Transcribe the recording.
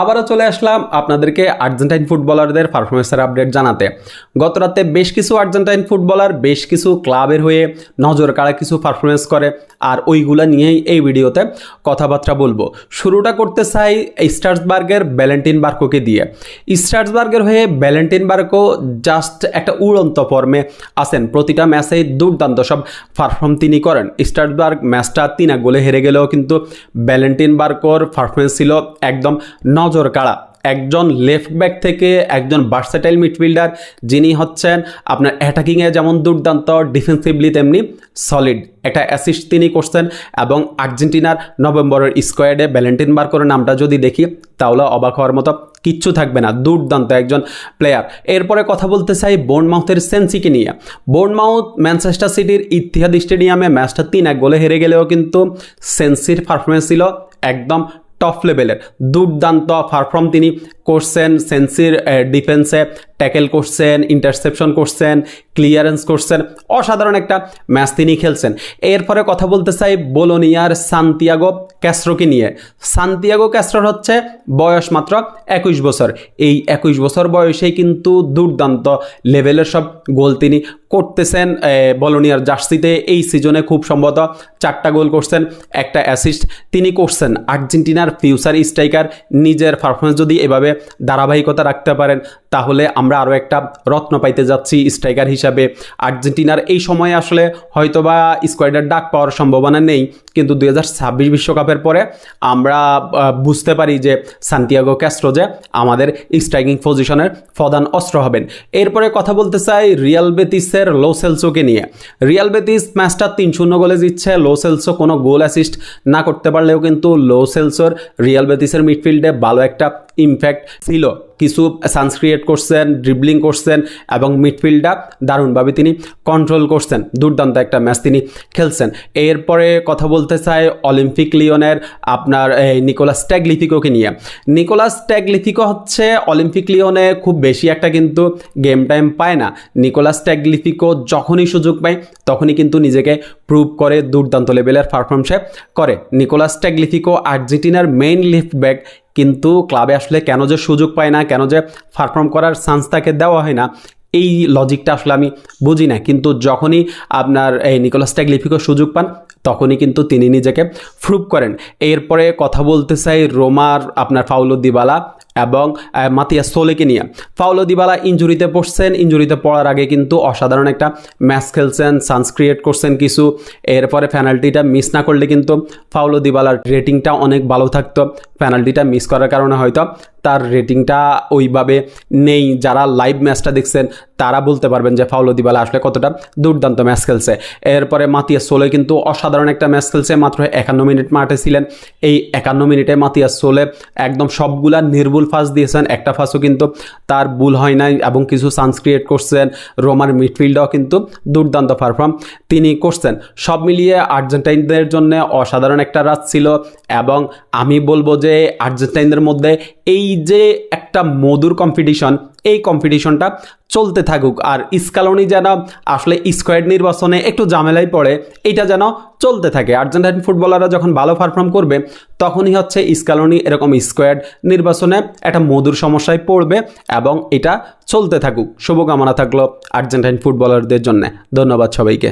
আবারও চলে আসলাম আপনাদেরকে আর্জেন্টাইন ফুটবলারদের পারফরমেন্সের আপডেট জানাতে। গত রাতে বেশ কিছু আর্জেন্টাইন ফুটবলার বেশ কিছু ক্লাবের হয়ে নজর কাড়া কিছু পারফরমেন্স করে, আর ওইগুলা নিয়েই এই ভিডিওতে কথাবার্তা বলব। শুরুটা করতে চাই স্টার্সবার্গের ব্যালেন্টিন বার্কোকে দিয়ে। স্টার্সবার্গের হয়ে ব্যালেন্টিন বার্কো জাস্ট একটা উড়ন্ত ফর্মে আছেন। প্রতিটা ম্যাচেই দুর্দান্ত সব পারফর্ম তিনি করেন। স্টার্সবার্গ ম্যাচটা তিনা গোলে হেরে গেলেও কিন্তু ব্যালেন্টিন বার্কোর পারফরমেন্স ছিল একদম নজর কাড়া। একজন লেফট ব্যাক থেকে একজন ভার্সেটাইল মিডফিল্ডার যিনি হচ্ছেন আপনার অ্যাটাকিংয়ে যেমন দুর্দান্ত ডিফেন্সিভলি তেমনি সলিড একটা অ্যাসিস্ট তিনি করছেন এবং আর্জেন্টিনার নভেম্বরের স্কোয়াডে ভ্যালেন্টিন বার্কোর নামটা যদি দেখি, তাহলে অবাক হওয়ার মতো কিচ্ছু থাকবে না। দুর্দান্ত একজন প্লেয়ার এরপরে কথা বলতে চাই বোর্নমাউথের সেন্সিকে নিয়ে। বোর্নমাউথ ম্যানচেস্টার সিটির ইতিহাদ স্টেডিয়ামে ম্যাচটা তিন এক গোলে হেরে গেলেও কিন্তু সেন্সির পারফরমেন্স ছিল একদম টপ লেভেলের দুর্দান্ত পারফর্ম তিনি করছেন সেন্সির ডিফেন্সে ট্যাকেল করছেন ইন্টারসেপশন করছেন ক্লিয়ারেন্স করছেন, অসাধারণ একটা ম্যাচ তিনি খেলছেন। এরপরে কথা বলতে চাই বোলোনিয়ার সান্তিয়াগো ক্যাস্ট্রোকে নিয়ে। সান্তিয়াগো ক্যাস্ট্রোর হচ্ছে বয়স মাত্র একুশ বছর। এই একুশ বছর বয়সেই কিন্তু দুর্দান্ত লেভেলের সব গোল তিনি করতেছেন বলোনিয়ার জার্সিতে এই সিজনে খুব সম্ভবত চারটা গোল করছেন, একটা অ্যাসিস্ট তিনি করছেন। আর্জেন্টিনার ফিউচার স্ট্রাইকার নিজের পারফরমেন্স যদি এভাবে ধারাবাহিকতা রাখতে পারেন, তাহলে আমরা আরও একটা রত্ন পাইতে যাচ্ছি স্ট্রাইকার হিসাবে। আর্জেন্টিনার এই সময়ে আসলে হয়তোবা স্কোয়াডের ডাক পাওয়ার সম্ভাবনা নেই, কিন্তু দুই হাজার ছাব্বিশ বিশ্বকাপের পরে আমরা বুঝতে পারি যে সান্তিয়াগো ক্যাস্ট্রো যে আমাদের স্ট্রাইকিং পজিশনের প্রধান অস্ত্র হবেন। এরপরে কথা বলতে চাই রিয়াল বেতিসের লো সেলসোকে নিয়ে। রিয়াল বেতিস ম্যাচটা তিন শূন্য গোলে জিতছে। লো সেলসো কোনো গোল অ্যাসিস্ট না করতে পারলেও কিন্তু লো সেলসোর রিয়াল বেতিসের মিডফিল্ডে ভালো একটা ইমপ্যাক্ট ছিল। কিছু চান্স ক্রিয়েট করছেন ড্রিবলিং করছেন এবং মিডফিল্ডটা দারুণভাবে তিনি কন্ট্রোল করছেন। দুর্দান্ত একটা ম্যাচ তিনি খেলছেন। এরপরে কথা বলতে চাই অলিম্পিক লিওনের আপনার এই নিকোলাস ট্যাগলিফিকোকে নিয়ে। নিকোলাস ট্যাগলিফিকো হচ্ছে অলিম্পিক লিওনে খুব বেশি একটা কিন্তু গেম টাইম পায় না। নিকোলাস ট্যাগলিফিকো যখনই সুযোগ পায়, তখনই কিন্তু নিজেকে প্রুভ করে, দুর্দান্ত লেভেলের পারফরমেন্সে করে। নিকোলাস ট্যাগলিফিকো আর্জেন্টিনার মেইন লিফট ব্যাক কিন্তু ক্লাবে আসলে কেন যে সুযোগ পায় না, কেন যে পারফর্ম করার চান্স তাকে দেওয়া হয় না, এই লজিকটা আসলে আমি বুঝি না। কিন্তু যখনই আপনার এই নিকোলাস ট্যাগলিফিকো সুযোগ পান তখনই কিন্তু তিনি নিজেকে প্রুভ করেন। এরপরে কথা বলতে চাই রোমার, আপনার ফাউলো দিবালা এবং মাতিয়া সোলেকে নিয়ে। ফাউলো দিবালা ইঞ্জুরিতে পড়ছেন, ইঞ্জুরিতে পড়ার আগে কিন্তু অসাধারণ একটা ম্যাচ খেলছেন চান্স ক্রিয়েট করছেন কিছু। এরপরে পেনাল্টিটা মিস না করলে কিন্তু ফাউলো দিবালার রেটিংটা অনেক ভালো থাকতো। পেনাল্টিটা মিস করার কারণে হয়তো তার রেটিংটা ওইভাবে নেই। যারা লাইভ ম্যাচটা দেখছেন, তারা বলতে পারবেন যে ফাউলো দিবালা আসলে কতটা দুর্দান্ত ম্যাচ খেলছে। এরপরে মাতিয়া সোলে কিন্তু অসাধারণ একটা ম্যাচ খেলছে, মাত্র একান্ন মিনিট মাঠে ছিলেন। এই একান্ন মিনিটে মাতিয়া সোলে একদম সবগুলা নির্ভুল ফাঁস দিয়েছেন। একটা ফাঁসও কিন্তু তার ভুল হয় নাই এবং কিছু চান্স ক্রিয়েট করছেন। রোমার মিডফিল্ডও কিন্তু দুর্দান্ত পারফর্ম তিনি করছেন। সব মিলিয়ে আর্জেন্টাইনদের জন্য অসাধারণ একটা রাত ছিল এবং আমি বলব যে আর্জেন্টাইনদের মধ্যে এই যে একটা মধুর কম্পিটিশন এই কম্পিটিশনটা চলতে থাকুক। আর স্কালনি যেন আসলে স্কোয়াড নির্বাচনে একটু ঝামেলায় পড়ে, এটা যেন চলতে থাকে। আর্জেন্টাইন ফুটবলাররা যখন ভালো পারফর্ম করবে, তখনই হচ্ছে স্কালনি এরকম স্কোয়াড নির্বাচনে একটা মধুর সমস্যায় পড়বে এবং এটা চলতে থাকুক। শুভকামনা থাকল আর্জেন্টাইন ফুটবলারদের জন্য। ধন্যবাদ সবাইকে।